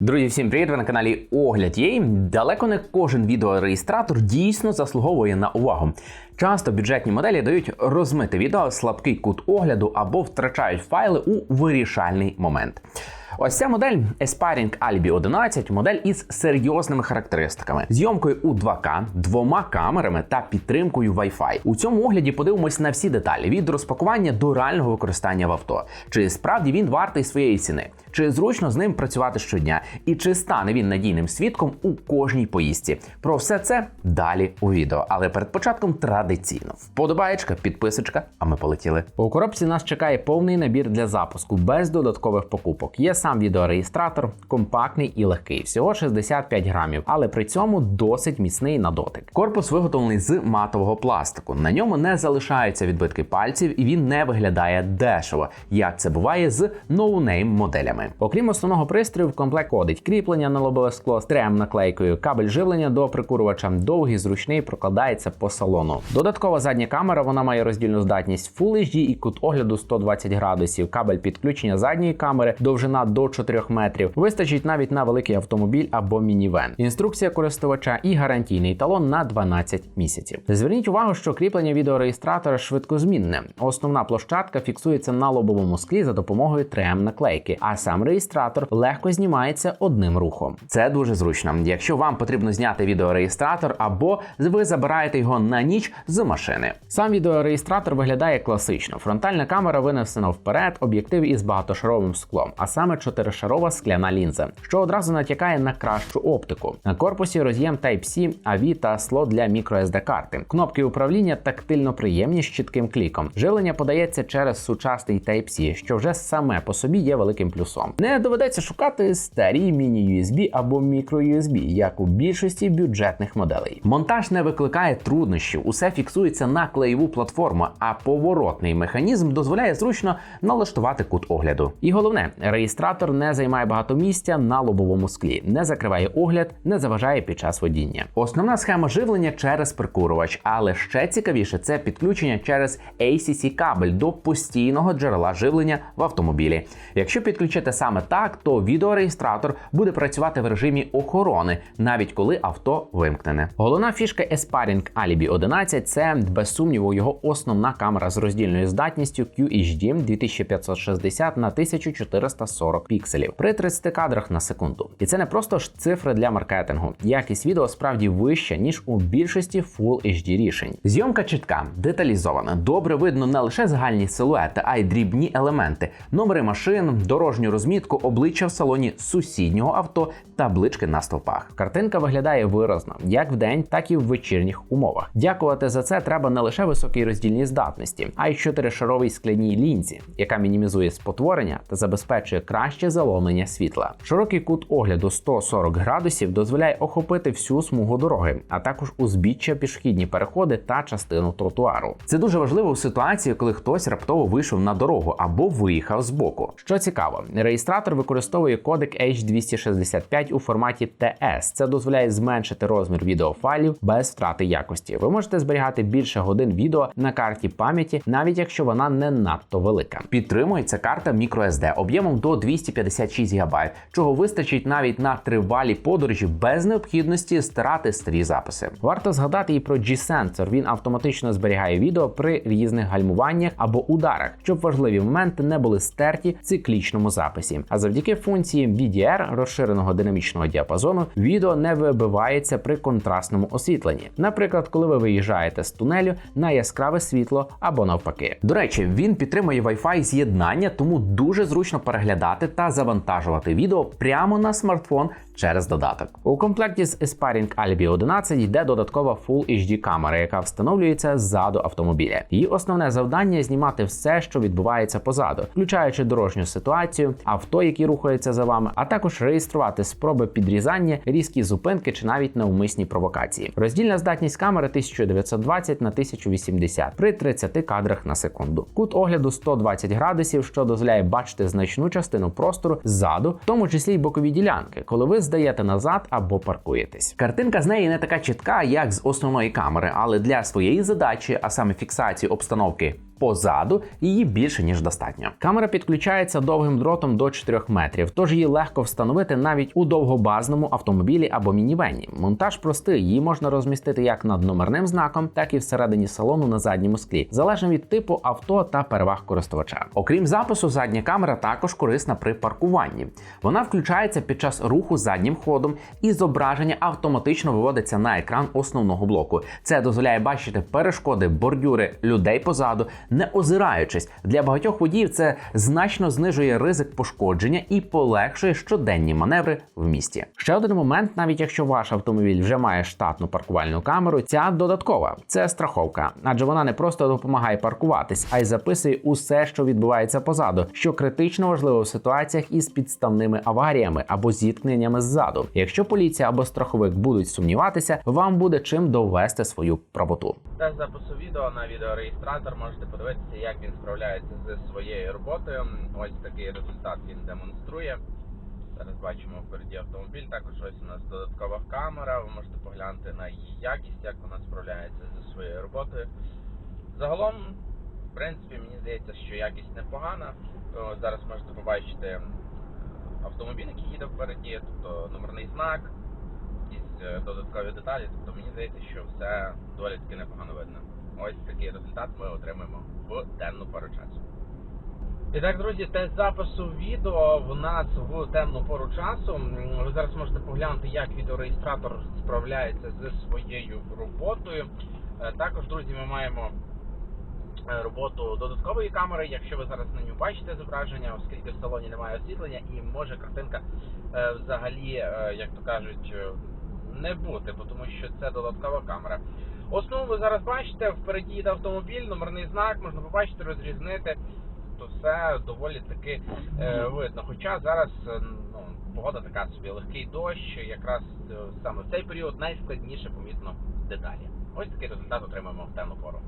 Друзі, всім привіт! Ви на каналі Огляд Є. Далеко не кожен відеореєстратор дійсно заслуговує на увагу. Часто бюджетні моделі дають розмите відео, слабкий кут огляду або втрачають файли у вирішальний момент. Ось ця модель Aspiring Alibi 11 модель із серйозними характеристиками, зйомкою у 2К, двома камерами та підтримкою Wi-Fi. У цьому огляді подивимось на всі деталі від розпакування до реального використання в авто. Чи справді він вартий своєї ціни, чи зручно з ним працювати щодня, і чи стане він надійним свідком у кожній поїздці. Про все це далі у відео. Але перед початком традиційно вподобаєчка, підписочка. А ми полетіли. У коробці нас чекає повний набір для запуску без додаткових покупок. Є сам відеореєстратор, компактний і легкий, всього 65 грамів, але при цьому досить міцний на дотик. Корпус виготовлений з матового пластику. На ньому не залишаються відбитки пальців, і він не виглядає дешево, як це буває з ноунейм моделями. Окрім основного пристрою, в комплект входить кріплення на лобове скло з трем наклейкою, кабель живлення до прикурювача, довгий, зручний, прокладається по салону. Додаткова задня камера, вона має роздільну здатність Full HD і кут огляду 120 градусів, кабель підключення задньої камери, довжина до 4 метрів. Вистачить навіть на великий автомобіль або мінівен. Інструкція користувача і гарантійний талон на 12 місяців. Зверніть увагу, що кріплення відеореєстратора швидкозмінне. Основна площадка фіксується на лобовому склі за допомогою 3М наклейки, а сам реєстратор легко знімається одним рухом. Це дуже зручно. Якщо вам потрібно зняти відеореєстратор або ви забираєте його на ніч з машини. Сам відеореєстратор виглядає класично. Фронтальна камера винесена вперед, об'єктив із багатошаровим склом, а саме чотиришарова скляна лінза, що одразу натякає на кращу оптику. На корпусі роз'єм Type-C, AV та слот для microSD карти. Кнопки управління тактильно приємні з чітким кліком. Живлення подається через сучасний Type-C, що вже саме по собі є великим плюсом. Не доведеться шукати старі міні-USB або мікро-USB, як у більшості бюджетних моделей. Монтаж не викликає труднощів, усе фіксується на клеєву платформу, а поворотний механізм дозволяє зручно налаштувати кут огляду. І головне, реєстратор не займає багато місця на лобовому склі, не закриває огляд, не заважає під час водіння. Основна схема живлення через прикурювач, але ще цікавіше це підключення через ACC кабель до постійного джерела живлення в автомобілі. Якщо підключити саме так, то відеореєстратор буде працювати в режимі охорони, навіть коли авто вимкнене. Головна фішка Aspiring Alibi 11 це без сумніву його основна камера з роздільною здатністю QHD 2560 на 1440 пікселів при 30 кадрах на секунду. І це не просто ж цифри для маркетингу. Якість відео справді вища ніж у більшості Full HD рішень. Зйомка чітка, деталізована. Добре видно не лише загальні силуети, а й дрібні елементи, номери машин, дорожню розмітку, обличчя в салоні сусіднього авто, таблички на стовпах. Картинка виглядає виразно, як в день, так і в вечірніх умовах. Дякувати за це треба не лише високій роздільній здатності, а й чотиришаровій скляній лінзі, яка мінімізує спотворення та забезпечує краще заломлення світла. Широкий кут огляду 140 градусів дозволяє охопити всю смугу дороги, а також узбіччя пішохідні переходи та частину тротуару. Це дуже важливо в ситуації, коли хтось раптово вийшов на дорогу або виїхав з боку. Що цікаво, реєстратор використовує кодек H265 у форматі TS. Це дозволяє зменшити розмір відеофайлів без втрати якості. Ви можете зберігати більше годин відео на карті пам'яті, навіть якщо вона не надто велика. Підтримується карта microSD об'ємом до 256 ГБ, чого вистачить навіть на тривалі подорожі без необхідності стирати старі записи. Варто згадати і про G-Sensor. Він автоматично зберігає відео при різних гальмуваннях або ударах, щоб важливі моменти не були стерті в циклічному записі. А завдяки функції VDR розширеного динамічного діапазону відео не вибивається при контрастному освітленні. Наприклад, коли ви виїжджаєте з тунелю на яскраве світло або навпаки. До речі, він підтримує Wi-Fi з'єднання, тому дуже зручно переглядати та завантажувати відео прямо на смартфон через додаток. У комплекті з Aspiring Alibi 11 йде додаткова Full HD камера, яка встановлюється ззаду автомобіля. Її основне завдання знімати все, що відбувається позаду, включаючи дорожню ситуацію, авто, які рухаються за вами, а також реєструвати спроби підрізання, різкі зупинки чи навіть навмисні провокації. Роздільна здатність камери 1920 на 1080 при 30 кадрах на секунду. Кут огляду 120 градусів, що дозволяє бачити значну частину простору ззаду, в тому числі й бокові ділянки, коли ви здаєте назад або паркуєтесь. Картинка з неї не така чітка, як з основної камери, але для своєї задачі, а саме фіксації обстановки позаду, її більше ніж достатньо. Камера підключається довгим дротом до 4 метрів, тож її легко встановити навіть у довгобазному автомобілі або мінівені. Монтаж простий, її можна розмістити як над номерним знаком, так і всередині салону на задньому склі, залежно від типу авто та переваг користувача. Окрім запису, задня камера також корисна при паркуванні. Вона включається під час руху заднім ходом, і зображення автоматично виводиться на екран основного блоку. Це дозволяє бачити перешкоди, бордюри людей позаду, не озираючись. Для багатьох водіїв це значно знижує ризик пошкодження і полегшує щоденні маневри в місті. Ще один момент, навіть якщо ваш автомобіль вже має штатну паркувальну камеру, ця додаткова це страховка, адже вона не просто допомагає паркуватись, а й записує усе, що відбувається позаду, що критично важливо в ситуаціях із підставними аваріями або зіткненнями ззаду. Якщо поліція або страховик будуть сумніватися, вам буде чим довести свою правоту. Тест запису відео на відеореєстратор можете подивитися, як він справляється зі своєю роботою. Ось такий результат він демонструє. Зараз бачимо впереді автомобіль. Також ось у нас додаткова камера. Ви можете поглянути на її якість, як вона справляється зі своєю роботою. Загалом, в принципі, мені здається, що якість непогана. Зараз можете побачити автомобіль, який їде впереді, тобто номерний знак, якісь е, додаткові деталі. Тобто мені здається, що все доволі таки непогано видно. Ось такий результат ми отримаємо в денну пору часу. І так, друзі, тест запису відео в нас в темну пору часу. Ви зараз можете поглянути, як відеореєстратор справляється зі своєю роботою. Е, Також, друзі, ми маємо е, роботу додаткової камери. Якщо ви зараз на ньому бачите зображення, оскільки в салоні немає освітлення, і може картинка е, взагалі, як то кажуть, не бути, тому що це додаткова камера. Основу ви зараз бачите, впереді йде автомобіль, номерний знак, можна побачити, розрізнити. То все доволі таки е, видно. Хоча зараз е, ну, погода така собі, легкий дощ, якраз е, саме в цей період найскладніше помітно деталі. Ось такий результат отримаємо в темну пору.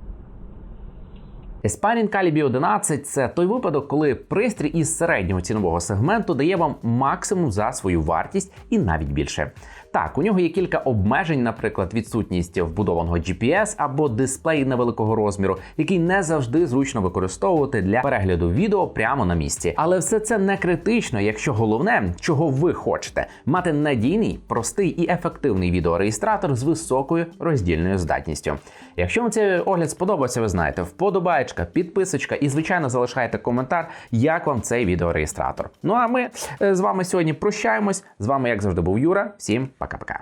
Esparin Calibi 11 – це той випадок, коли пристрій із середнього цінового сегменту дає вам максимум за свою вартість і навіть більше. Так, у нього є кілька обмежень, наприклад, відсутність вбудованого GPS або дисплей невеликого розміру, який не завжди зручно використовувати для перегляду відео прямо на місці. Але все це не критично, якщо головне, чого ви хочете, мати надійний, простий і ефективний відеореєстратор з високою роздільною здатністю. Якщо вам цей огляд сподобався, ви знаєте, вподобаєчка, підписочка і, звичайно, залишайте коментар, як вам цей відеореєстратор. Ну а ми е, з вами сьогодні прощаємось. З вами, як завжди, був Юра. Всім пока-пока.